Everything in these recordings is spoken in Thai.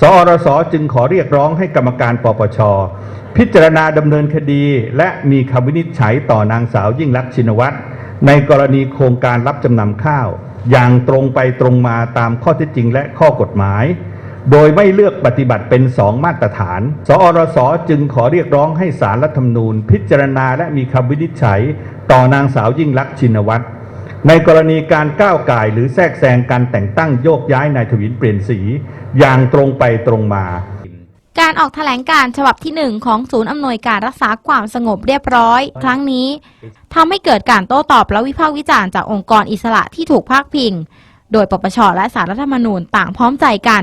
สอรสจึงขอเรียกร้องให้กรรมการปปช พิจารณาดำเนินคดี และมีคำวินิจฉัยต่อนางสาวยิ่งลักษณ์ชินวัตรในกรณีโครงการรับจำนำข้าว อย่างตรงไปตรงมาตามข้อเท็จจริงและข้อกฎหมาย โดยไม่เลือกปฏิบัติเป็นสองมาตรฐาน สอรสจึงขอเรียกร้องให้สารรัฐธรรมนูญ พิจารณาและมีคำวินิจฉัย ต่อนางสาวยิ่งลักษณ์ชินวัตร ในกรณีการก้าวไก่หรือแทรกแซงการแต่งตั้งโยกย้ายนายทวินเปลี่ยนสี อย่างตรงไปตรงมาการออกแถลงการฉบับที่ 1 ของศูนย์อำนวยการรักษาความสงบเรียบร้อย ครั้งนี้ทำให้เกิดการโต้ตอบและวิพากษ์วิจารณ์จากองค์กรอิสระที่ถูกพาดพิง โดยปปชและสารรัฐธรรมนูญต่างพร้อมใจกัน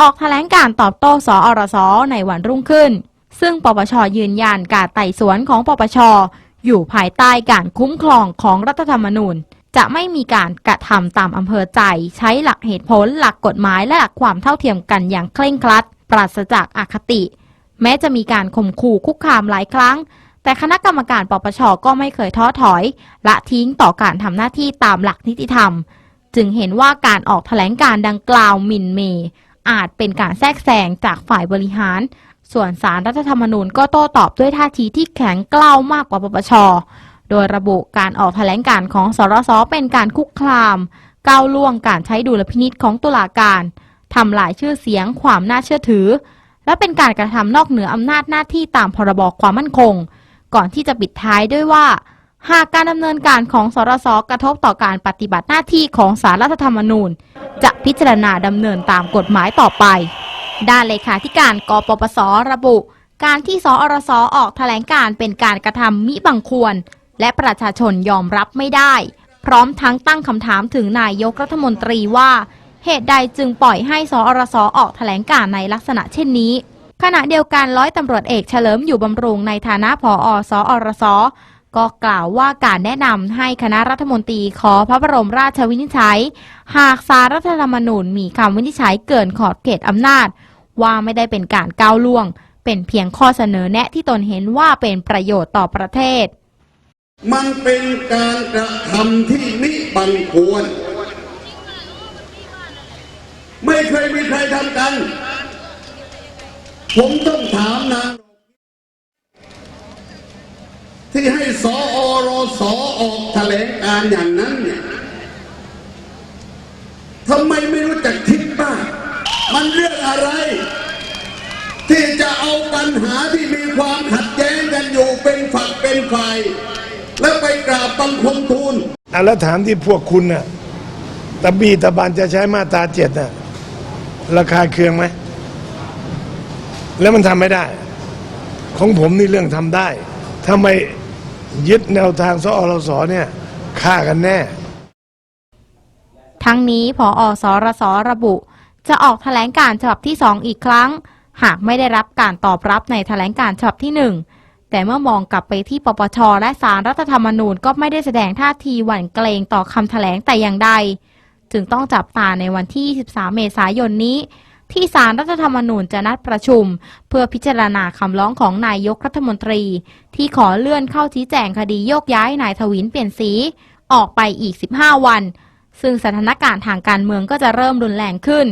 ออกแถลงการตอบโต้สอรสอในวันรุ่งขึ้น ซึ่งปปชยืนยันการไต่สวนของปปชอยู่ภายใต้การคุ้มครองของรัฐธรรมนูญ จะไม่มีการกระทำตามอำเภอใจ ใช้หลักเหตุผล หลักกฎหมายและหลักความเท่าเทียมกันอย่างเคร่งครัด ปราศจากอคติ แม้จะมีการข่มขู่คุกคามหลายครั้ง แต่คณะกรรมการปปชก็ไม่เคยท้อถอย ละทิ้งต่อการทำหน้าที่ตามหลักนิติธรรม จึงเห็นว่าการออกแถลงการดังกล่าวหมินเมย์อาจเป็นการแทรกแซงจากฝ่ายบริหาร ส่วนสารรัฐธรรมนูญก็โต้ตอบด้วยท่าทีที่แข็งกล้าวมากกว่าปปช โดยระบุการออกแถลงการของสรสเป็นการคุกคาม ก้าวล่วงการใช้ดุลพินิษของตุลาการทำลายชื่อเสียงความน่าเชื่อถือ และเป็นการกระทำนอกเหนืออำนาจหน้าที่ตามพรบความมั่นคง ก่อนที่จะปิดท้ายด้วยว่า หากการดำเนินการของสรสกระทบต่อการปฏิบัติหน้าที่ของสารรัฐธรรมนูญ จะพิจารณาดำเนินตามกฎหมายต่อไป ด้านเลขาธิการกปปสระบุ การที่สอรสออกแถลงการเป็นการกระทำมิบังควร และประชาชนยอมรับไม่ได้ พร้อมทั้งตั้งคำถามถึงนายกรัฐมนตรีว่า เหตุใดจึงปล่อยให้สอรสอออกแถลงการในลักษณะเช่นนี้ ขณะเดียวกันร้อยตำรวจเอกเฉลิมอยู่บำรุงในฐานะผอสอรสก็กล่าวว่าการแนะนำให้คณะรัฐมนตรีขอพระบรมราชวินิจฉัย หากสารรัฐธรรมนูญมีคำวินิจฉัยเกินขอบเขตอำนาจ ว่าไม่ได้เป็นการก้าวล่วง เป็นเพียงข้อเสนอแนะที่ตนเห็นว่าเป็นประโยชน์ต่อประเทศ มันเป็นการกระทำที่มิบังควร ไม่เคยมีใครทำกัน ผมต้องถามนางที่ให้สออรสอออกแถลงการอย่างนั้นเนี่ยทำไมไม่รู้จักคิดบ้างมันเรื่องอะไร ที่จะเอาปัญหาที่มีความขัดแย้งกันอยู่เป็นฝักเป็นฝ่าย แล้วไปกราบบังคมทูลอะแล้วถามที่พวกคุณน่ะตะบีตะบันจะใช้มาตราเจ็ดน่ะราคาเคืองไหม แล้วมันทำไม่ได้ ของผมนี่เรื่องทำได้ทำไมยึดแนวทางสอรสเนี่ยฆ่ากันแน่ ทั้งนี้ผออสรสระบุ จะออกแถลงการฉบับที่2อีกครั้ง หากไม่ได้รับการตอบรับในแถลงการฉบับที่1 แต่เมื่อมองกลับไปที่ปปช และสารรัฐธรรมนูญก็ไม่ได้แสดงท่าทีหวั่นเกรงต่อคำแถลงแต่อย่างใด จึงต้องจับตาในวันที่23เมษายนนี้ ที่สารรัฐธรรมนูญจะนัดประชุม เพื่อพิจารณาคำร้องของนายกรัฐมนตรี ที่ขอเลื่อนเข้าชี้แจงคดีโยกย้ายนายทวินเปลี่ยนสี ออกไปอีก 15 วัน ซึ่งสถานการณ์ทางการเมืองก็จะเริ่มรุนแรงขึ้น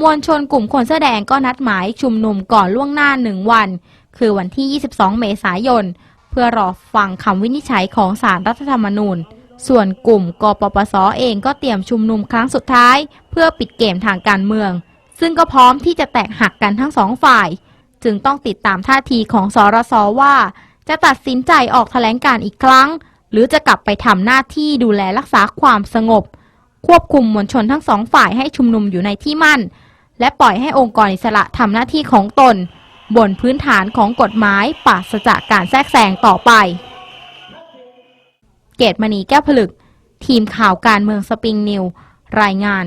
มวลชนกลุ่มคนเสื้อแดงก็นัดหมายชุมนุมก่อนล่วงหน้าหนึ่งวัน คือวันที่ 22 เมษายน เพื่อรอฟังคำวินิจฉัยของสารรัฐธรรมนูญ ส่วนกลุ่มกปปสเองก็เตรียมชุมนุมครั้งสุดท้าย เพื่อปิดเกมทางการเมือง ซึ่งก็พร้อมที่จะแตกหักกันทั้งสองฝ่าย จึงต้องติดตามท่าทีของสรสว่า จะตัดสินใจออกแถลงการอีกครั้ง หรือจะกลับไปทำหน้าที่ดูแลรักษาความสงบ ควบคุมมวลชนทั้งสองฝ่ายให้ชุมนุมอยู่ในที่มั่น และปล่อยให้องค์กรอิสระทำหน้าที่ของตน บนพื้นฐานของกฎหมายปราศจากการแทรกแซงต่อไป เกตมณีแก้วผลึก ทีมข่าวการเมืองสปริงนิว รายงาน